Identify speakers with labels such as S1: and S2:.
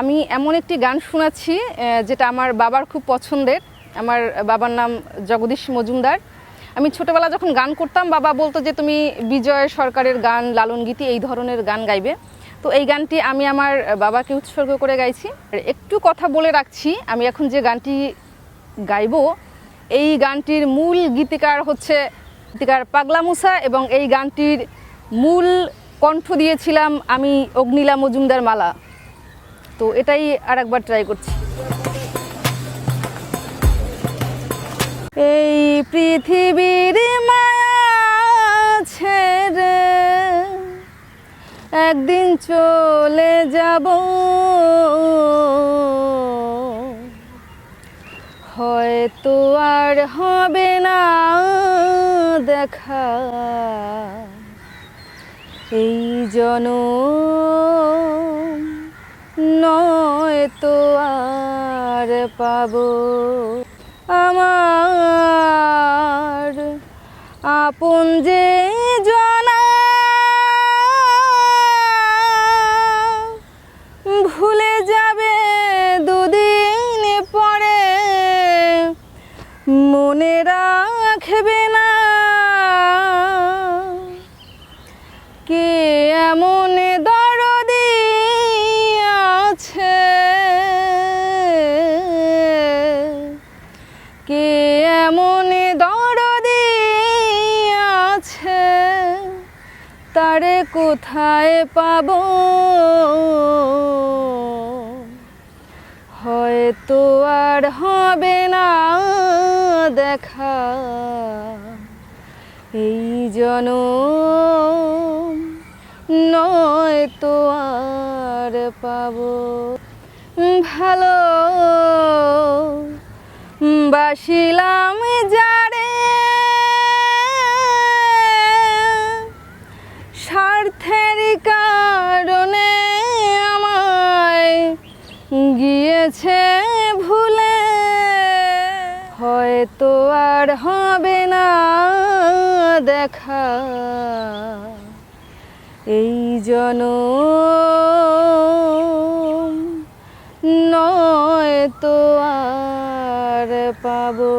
S1: আমি এমন একটি গান শোনাচ্ছি যেটা আমার বাবার খুব পছন্দের। আমার বাবার নাম জগদীশ মজুমদার। আমি ছোটবেলা যখন গান করতাম, বাবা বলতো যে, তুমি বিজয় সরকারের গান, লালন গীতি, এই ধরনের গান গাইবে। তো এই গানটি আমি আমার বাবাকে উৎসর্গ করে গাইছি। একটু কথা বলে রাখছি, আমি এখন যে গানটি গাইবো, এই গানটির মূল গীতিকার হচ্ছে গীতিকার পাগলা মুসা এবং এই গানটির মূল কণ্ঠ দিয়েছিলাম আমি অগ্নিলা মজুমদার মালা। তো এটাই আর একবার ট্রাই করছি। এই পৃথিবীর ছেড়ে একদিন চলে যাব। হয়তো আর হবে না দেখা। এই জন নয় তো আর পাবো আমার আপন যে কোথায় পাব? হয়তো আর হবে না দেখা। এই জন নয় তো আর পাব। ভালো বাসিলাম গিয়েছে ভুলে। হয়তো আর হবে না দেখা। এই জন নয় তো আর পাবো।